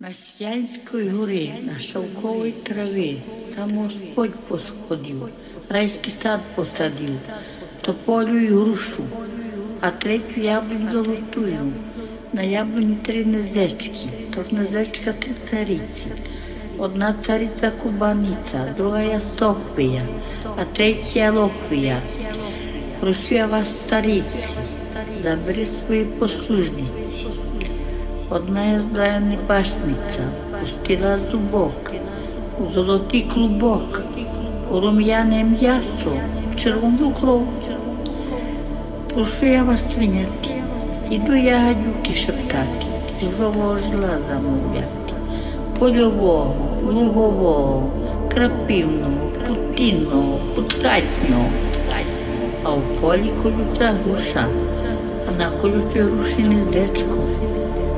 На Сіянської гори, на шовковій траві, сам Господь посходив, райський сад посадив, тополю й грушу, а третю яблунь золотую. На яблуні три гнездечки, то гнездечка три цариці. Одна цариця Кубаниця, друга Софія, а третя Лохвія. Прошу я вас, стариці, забери свої послужниці. Одна я небашниця, пустила зубок, у золотий клубок, у рум'яне м'ясо, червону кров. Прошу я вас свиняти, іду я гадюки шептати, чужого жила замовляти, польового, лугового, крапивного, путинного, путкатнього, а в полі колюча груша, а на колючій груші гнездечко,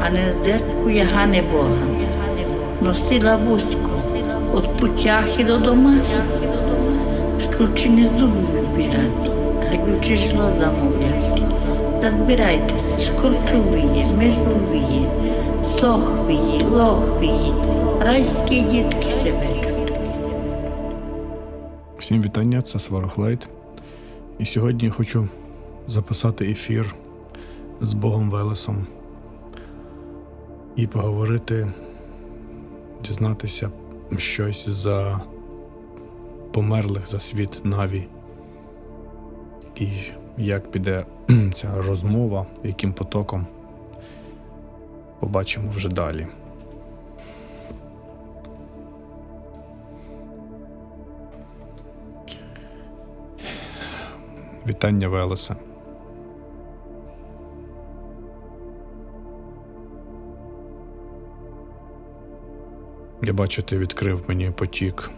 а не гнездечку ягане Бога. Носила вузько, від путяхи до домахи, щучини зуби вибирати, гадючі жло замовляти. Та збирайтеся, шкорчовиє, межовиє, сохвиє, лохвиє, райські дітки щебечуть. Всім вітання, це Сварог Лайт. І сьогодні я хочу записати ефір з Богом Велесом і поговорити, дізнатися щось за померлих за світ Наві. І як піде ця розмова, яким потоком. Побачимо вже далі. Вітання Велеса. Я бачу, ти відкрив мені потік.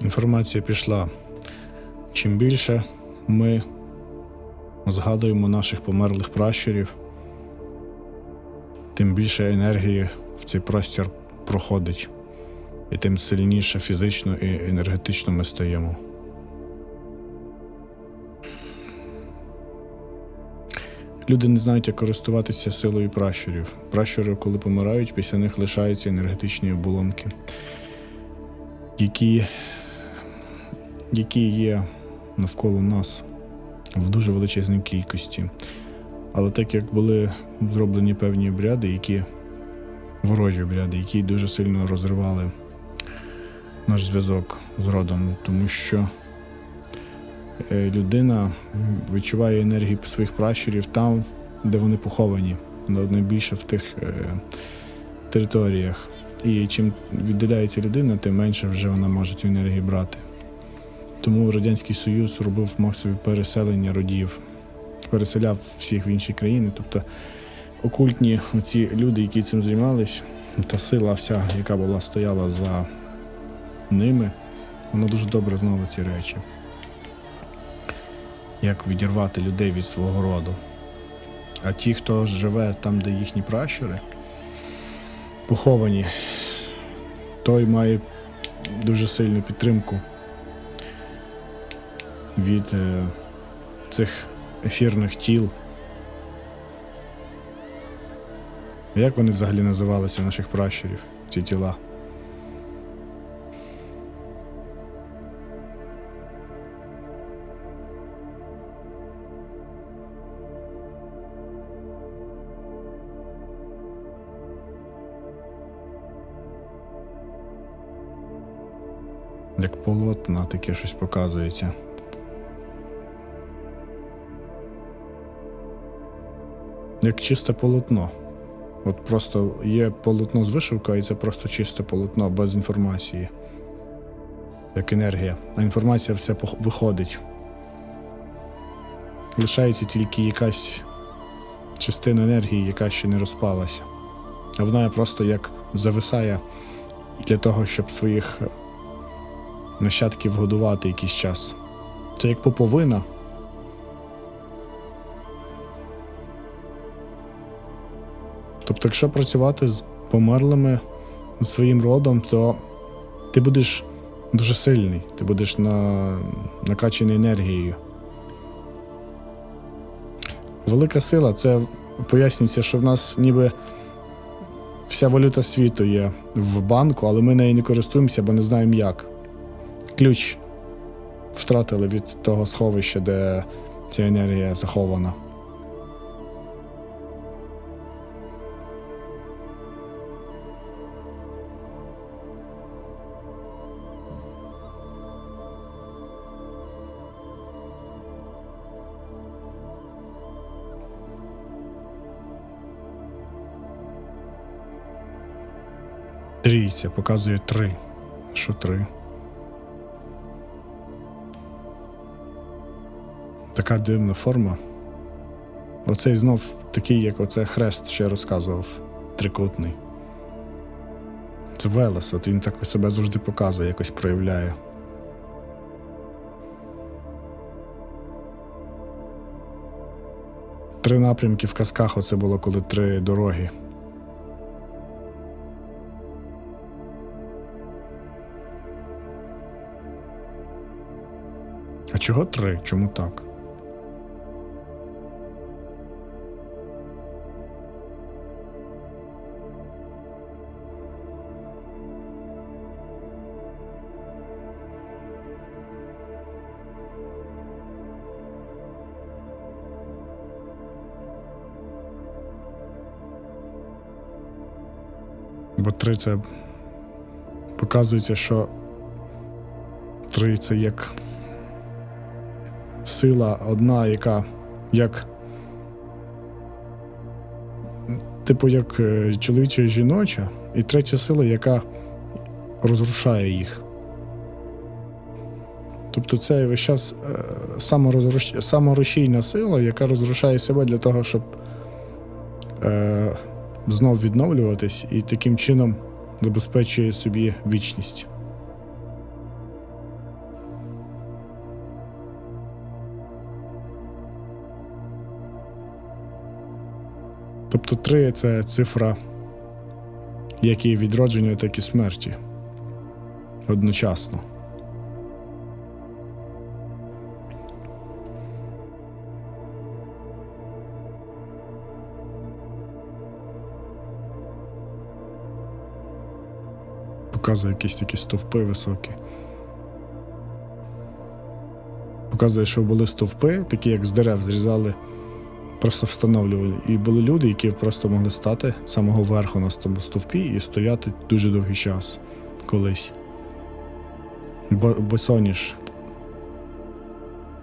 Інформація пішла. Чим більше ми згадуємо наших померлих пращурів, тим більше енергії в цей простір проходить, і тим сильніше фізично і енергетично ми стаємо. Люди не знають, як користуватися силою пращурів. Пращури, коли помирають, після них лишаються енергетичні оболонки, які які є навколо нас в дуже величезній кількості. Але так як були зроблені певні обряди, які ворожі обряди, які дуже сильно розривали наш зв'язок з родом, тому що е, людина відчуває енергію своїх пращурів там, де вони поховані, найбільше в тих е, територіях. І чим віддаляється людина, тим менше вже вона може цю енергію брати. Тому Радянський Союз робив масові переселення родів, переселяв всіх в інші країни. Тобто окультні оці люди, які цим займались, та сила вся, яка була стояла за ними, вона дуже добре знала ці речі. Як відірвати людей від свого роду. А ті, хто живе там, де їхні пращури, поховані, той має дуже сильну підтримку від е, цих ефірних тіл. Як вони взагалі називалися наших пращурів, ці тіла? Як полотна, таке щось показується. Як чисте полотно. От просто є полотно з вишивкою, і це просто чисте полотно без інформації. Як енергія. А інформація все виходить. Лишається тільки якась частина енергії, яка ще не розпалася. А вона просто як зависає для того, щоб своїх е, нащадків годувати якийсь час. Це як поповина, Тобто, якщо працювати з померлими своїм родом, то ти будеш дуже сильний, ти будеш на... накачаний енергією. Велика сила це пояснюється, що в нас ніби вся валюта світу є в банку, але ми нею не користуємося, бо не знаємо як. Ключ втратили від того сховища, де ця енергія захована. Трійця показує три. Що три? Така дивна форма. Оцей знов такий, як оце хрест, я розказував, трикутний. Це Велес, от він так себе завжди показує, якось проявляє. Три напрямки в казках оце було коли три дороги. Чого три? Чому так? Бо три це показується, що три це як сила одна, яка як. Типу, як е, чоловіча жіноча, і третя сила, яка розрушає їх. Тобто це весь час е, саморозруш... саморушійна сила, яка розрушає себе для того, щоб е, знов відновлюватись і таким чином забезпечує собі вічність. Тобто три це цифра як і відродження, так і смерті. Одночасно. Показує якісь такі стовпи високі. Показує, що були стовпи, такі як з дерев зрізали просто встановлювали. І були люди, які просто могли стати з самого верху на стовпі і стояти дуже довгий час колись. Бо, босоніж.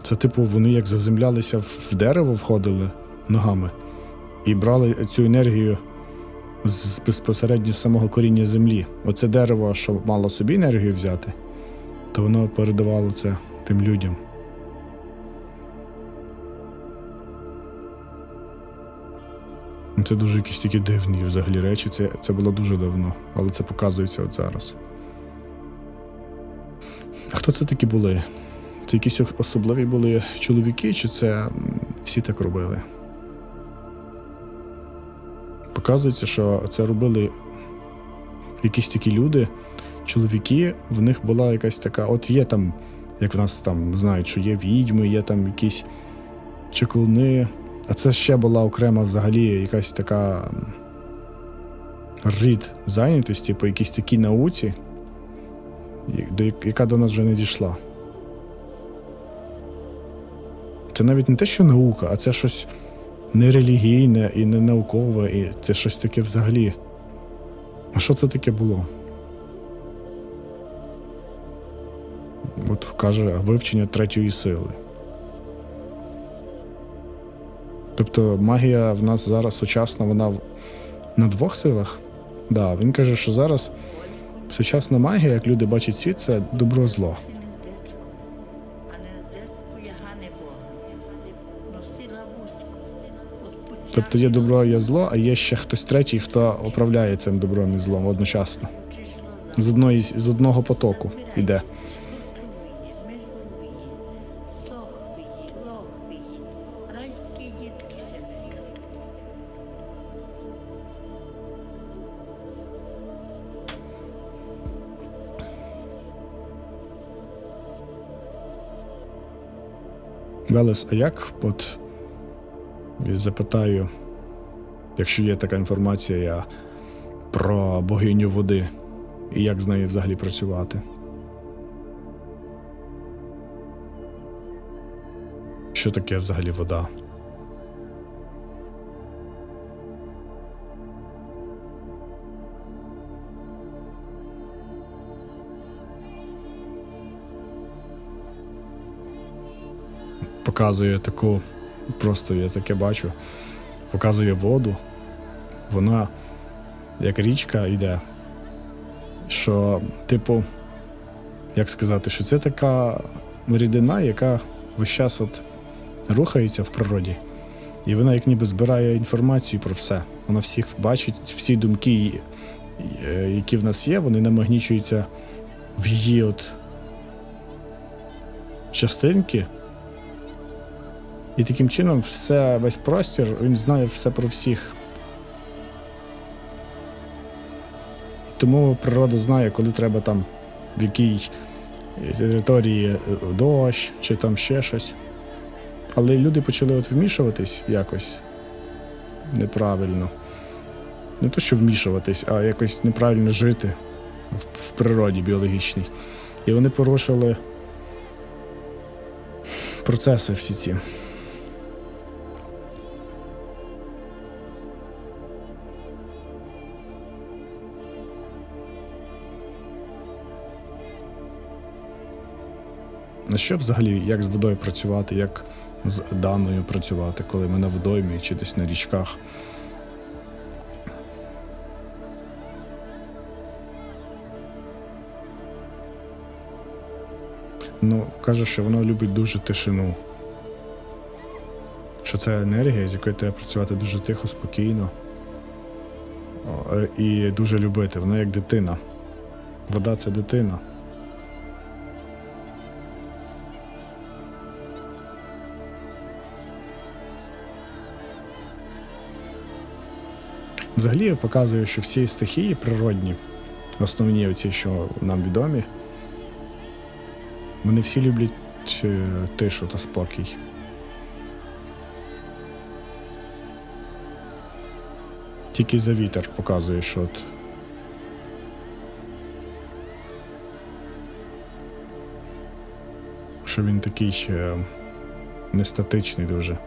Це, типу, вони як заземлялися в дерево, входили ногами і брали цю енергію з безпосередньо з самого коріння землі. Оце дерево, що мало собі енергію взяти, то воно передавало це тим людям. Це дуже якісь такі дивні взагалі речі. Це, це було дуже давно, але це показується от зараз. А хто це такі були? Це якісь особливі були чоловіки, чи це всі так робили? Показується, що це робили якісь такі люди, чоловіки, в них була якась така, от є там, як в нас там знають, що є відьми, є там якісь чеклуни. А це ще була окрема взагалі якась така рід зайнятості по якійсь такій науці, яка до нас вже не дійшла. Це навіть не те, що наука, а це щось нерелігійне і не наукове, і це щось таке взагалі. А що це таке було? От каже вивчення третьої сили. Тобто магія в нас зараз сучасна, вона на двох силах. Да, він каже, що зараз сучасна магія, як люди бачать світ, це. Носила вузько. Тобто є добро, є зло, а є ще хтось третій, хто управляє цим добром і злом одночасно. З, одної, з одного потоку йде. Велес, а як от запитаю, якщо є така інформація про богиню води і як з нею взагалі працювати? Що таке взагалі вода? Показує таку, просто я таке бачу, показує воду. Вона як річка йде. Що, типу, як сказати, що це така рідина, яка весь час от рухається в природі. І вона як ніби збирає інформацію про все. Вона всіх бачить, всі думки, е, які в нас є, вони намагнічуються в її от частинки. І таким чином все, весь простір, він знає все про всіх. І тому природа знає, коли треба там в якій території е, дощ чи там ще щось. Але люди почали от вмішуватись якось неправильно. Не то, що вмішуватись, а якось неправильно жити в природі біологічній. І вони порушили процеси всі ці. На що взагалі, як з водою працювати, як з даною працювати, коли ми на водоймі чи десь на річках? Ну, каже, що воно любить дуже тишину. Що це енергія, з якою треба працювати дуже тихо, спокійно і дуже любити. Вона як дитина. Вода це дитина. Взагалі я показую, що всі стихії природні, основні оці, що нам відомі, вони всі люблять е, тишу та спокій. Тільки за вітер показує, що от що він такий е, нестатичний дуже.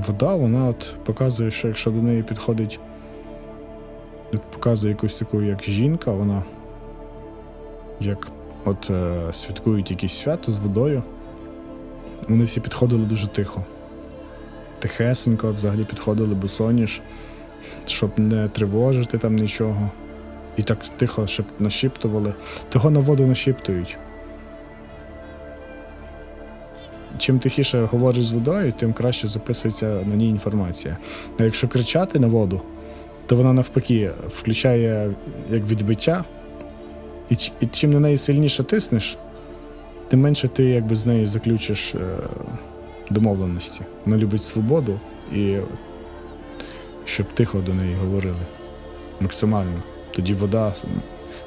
Вода, вона от показує, що якщо до неї підходить, от показує якусь таку, як жінка, вона як от е, святкують якісь свято з водою. Вони всі підходили дуже тихо. Тихесенько взагалі підходили босоніж, щоб не тривожити там нічого. І так тихо щоб нашіптували. Того на воду нашіптують. Чим тихіше говориш з водою, тим краще записується на ній інформація. А якщо кричати на воду, то вона навпаки включає як відбиття, і, і чим на неї сильніше тиснеш, тим менше ти якби з нею заключиш е, домовленості. Вона любить свободу і щоб тихо до неї говорили. Максимально. Тоді вода,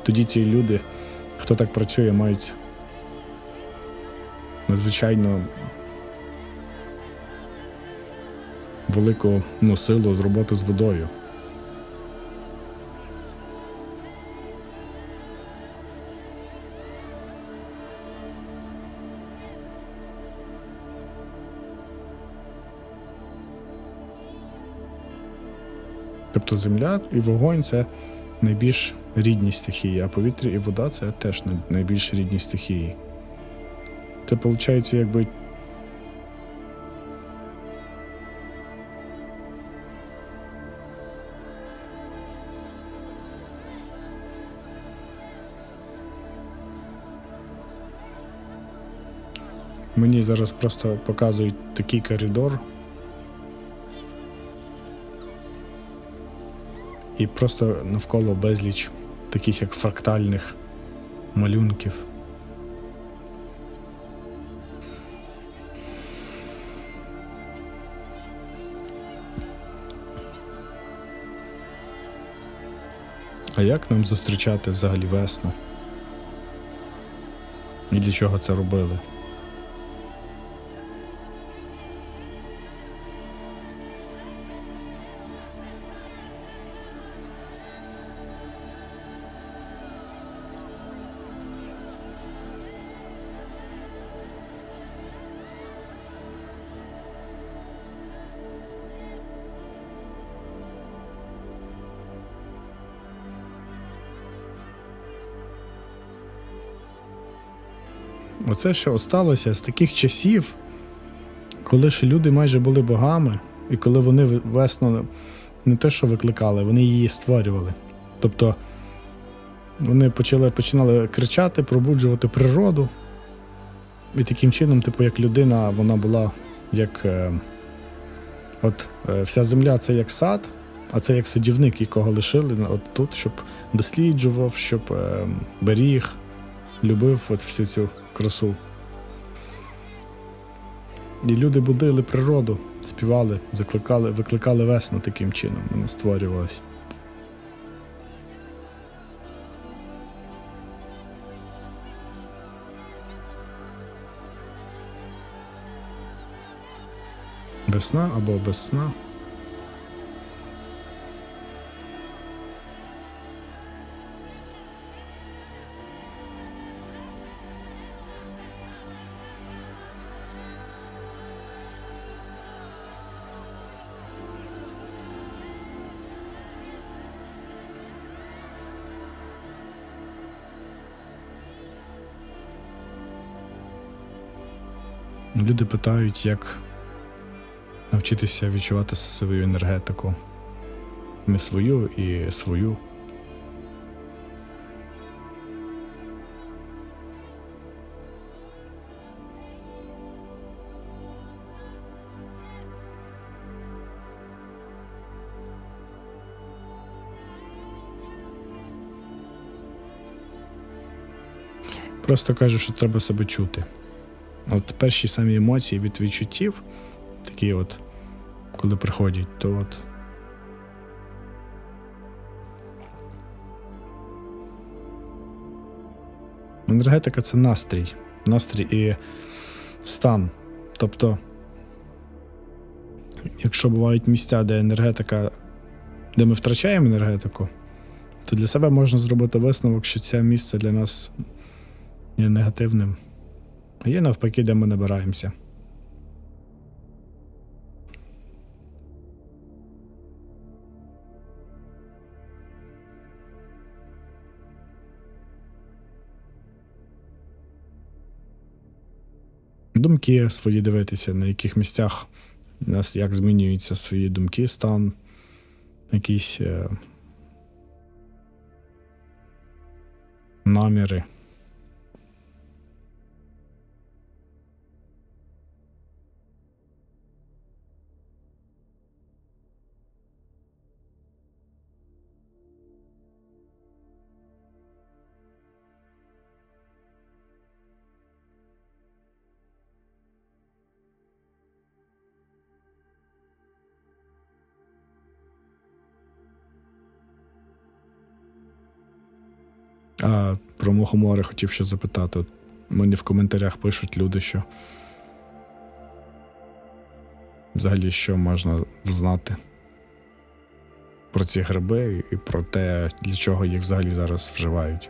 тоді ці люди, хто так працює, мають надзвичайно велику ну, силу з роботи з водою. Тобто земля і вогонь це найбільш рідні стихії, а повітря і вода це теж найбільш рідні стихії. Це виходить, якби. Мені зараз просто показують такий коридор. І просто навколо безліч таких як фрактальних малюнків. А як нам зустрічати взагалі весну? І для чого це робили? Оце ще осталося з таких часів, коли ще люди майже були богами, і коли вони весну не те, що викликали, вони її створювали. Тобто вони почали, починали кричати, пробуджувати природу. І таким чином, типу, як людина, вона була як. Е, от е, вся земля це як сад, а це як садівник, якого лишили от тут, щоб досліджував, щоб е, беріг, любив от всю цю красу. І люди будили природу, співали, закликали, викликали весну таким чином, вона створювалась. Весна або без сна. Люди питають, як навчитися відчувати свою енергетику. Не свою і свою. Просто кажу, що треба себе чути. От перші самі емоції від відчуттів, такі от, коли приходять, то от. Енергетика це настрій. Настрій і стан. Тобто, якщо бувають місця, де енергетика, де ми втрачаємо енергетику, то для себе можна зробити висновок, що це місце для нас є негативним. А Є навпаки, де ми набираємося. Думки свої дивитися, на яких місцях у нас як змінюються свої думки, стан, якісь е, наміри. Мухомори хотів ще запитати. От Мені в коментарях пишуть люди, що взагалі що можна знати про ці гриби і про те, для чого їх взагалі зараз вживають.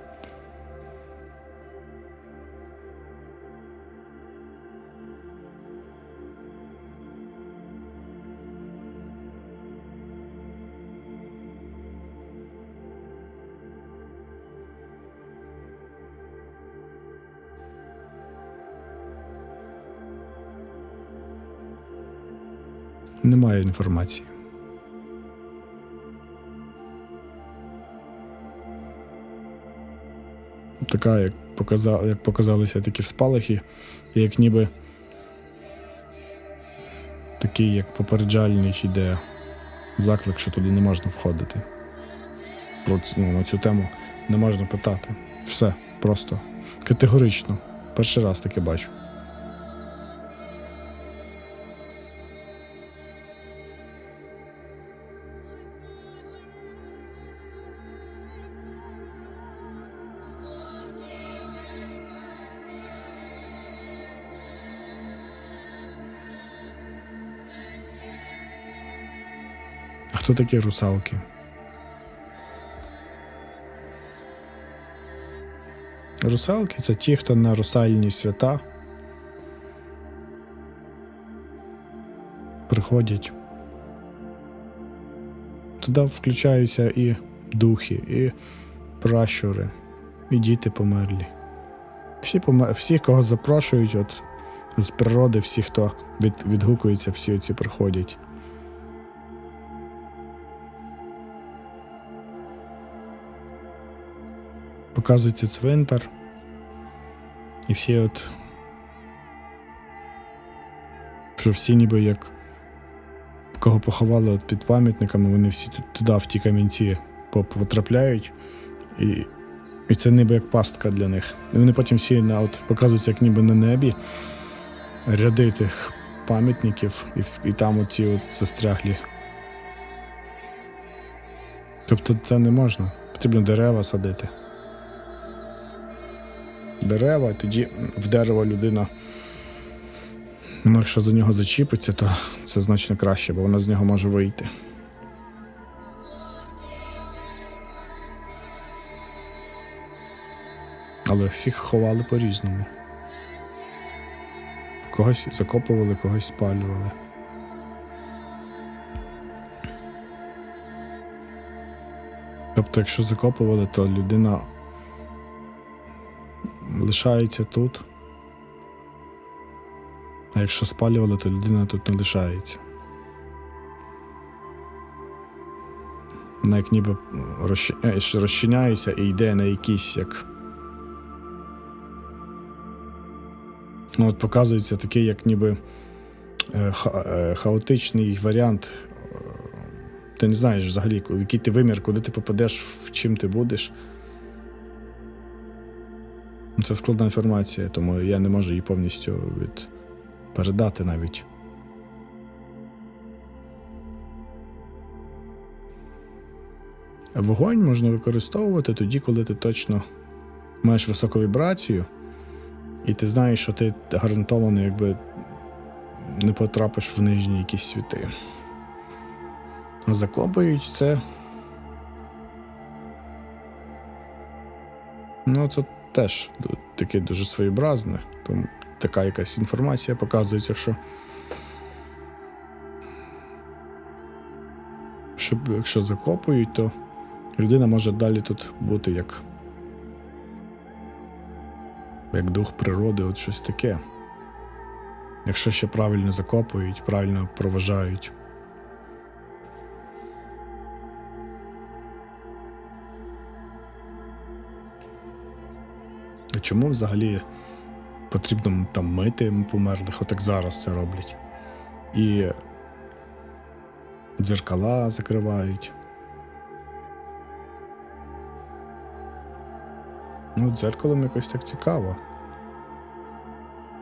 Немає інформації. Така, як, показа... як показалися такі спалахи, як ніби такий, як попереджальний іде заклик, що туди не можна входити. Про ну, на цю тему не можна питати. Все, просто категорично. Перший раз таке бачу. Хто такі русалки? Русалки це ті, хто на русальні свята приходять. Туди включаються і духи, і пращури, і діти померлі. Всі, помер... всі кого запрошують, от з природи, всі, хто від... відгукується, всі ці приходять. Показується цвинтар. І всі от. Що всі ніби як кого поховали от під пам'ятниками, вони всі туди, в ті камінці, потрапляють. І, і це ніби як пастка для них. І вони потім всі на, от, показуються як ніби на небі, ряди тих пам'ятників, і, і там оці от застряглі. Тобто це не можна. Потрібно дерева садити. Дерева, і тоді в дерево людина. Ну, якщо за нього зачіпиться, то це значно краще, бо вона з нього може вийти. Але всіх ховали по-різному. Когось закопували, когось спалювали. Тобто, якщо закопували, то людина лишається тут. А якщо спалювали, то людина тут не лишається. Вона як ніби е, розчиняється і йде на якийсь як. Ну, от показується такий, як ніби е, ха- е, хаотичний варіант. Ти не знаєш взагалі, в який ти вимір, куди ти попадеш, в чим ти будеш. Це складна інформація, тому я не можу її повністю від... передати навіть. Вогонь можна використовувати тоді, коли ти точно маєш високу вібрацію, і ти знаєш, що ти гарантовано якби не потрапиш в нижні якісь світи. А закопують це. Ну, це теж таке дуже своєобразне. Тому така якась інформація показується, що. Щоб якщо закопують, то людина може далі тут бути як. Як дух природи, от щось таке. Якщо ще правильно закопують, правильно проважають. Чому взагалі потрібно там мити померлих, отак зараз це роблять? І дзеркала закривають. Ну, дзеркалом якось так цікаво.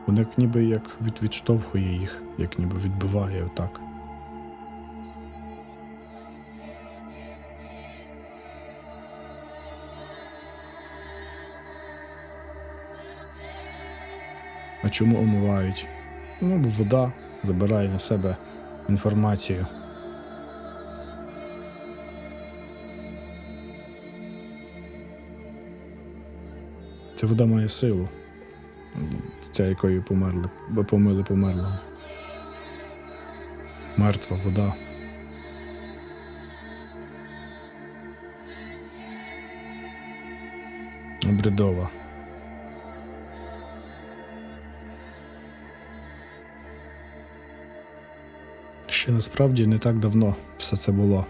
Воно ніби як від, відштовхує їх, як ніби відбиває отак. Чому омивають? Ну, бо вода забирає на себе інформацію. Ця вода має силу. Ця, якою померли, помили померлого. Мертва вода. Обрядова. Ще насправді не так давно все це було.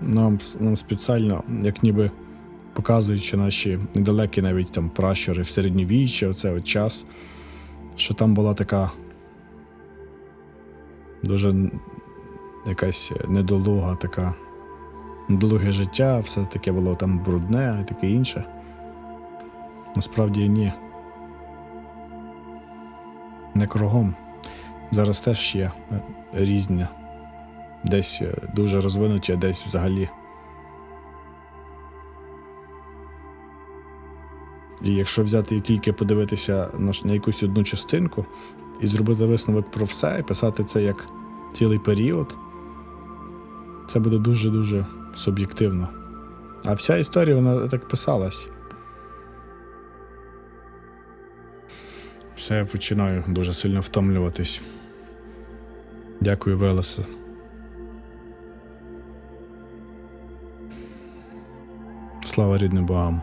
Нам, нам спеціально, як ніби показуючи наші недалекі навіть там пращури в середньовіччя, оце от час, що там була така дуже якась недолуга така, недолуге життя, все таке було там брудне і таке інше. Насправді ні. Не кругом. Зараз теж є е, різні. Десь е, дуже розвинуті, а десь взагалі. І якщо взяти і тільки подивитися на, якусь одну частинку і зробити висновок про все, і писати це як цілий період, це буде дуже-дуже суб'єктивно. А вся історія, вона так писалась. Все, я починаю дуже сильно втомлюватись. Дякую, Велеса. Слава рідним богам.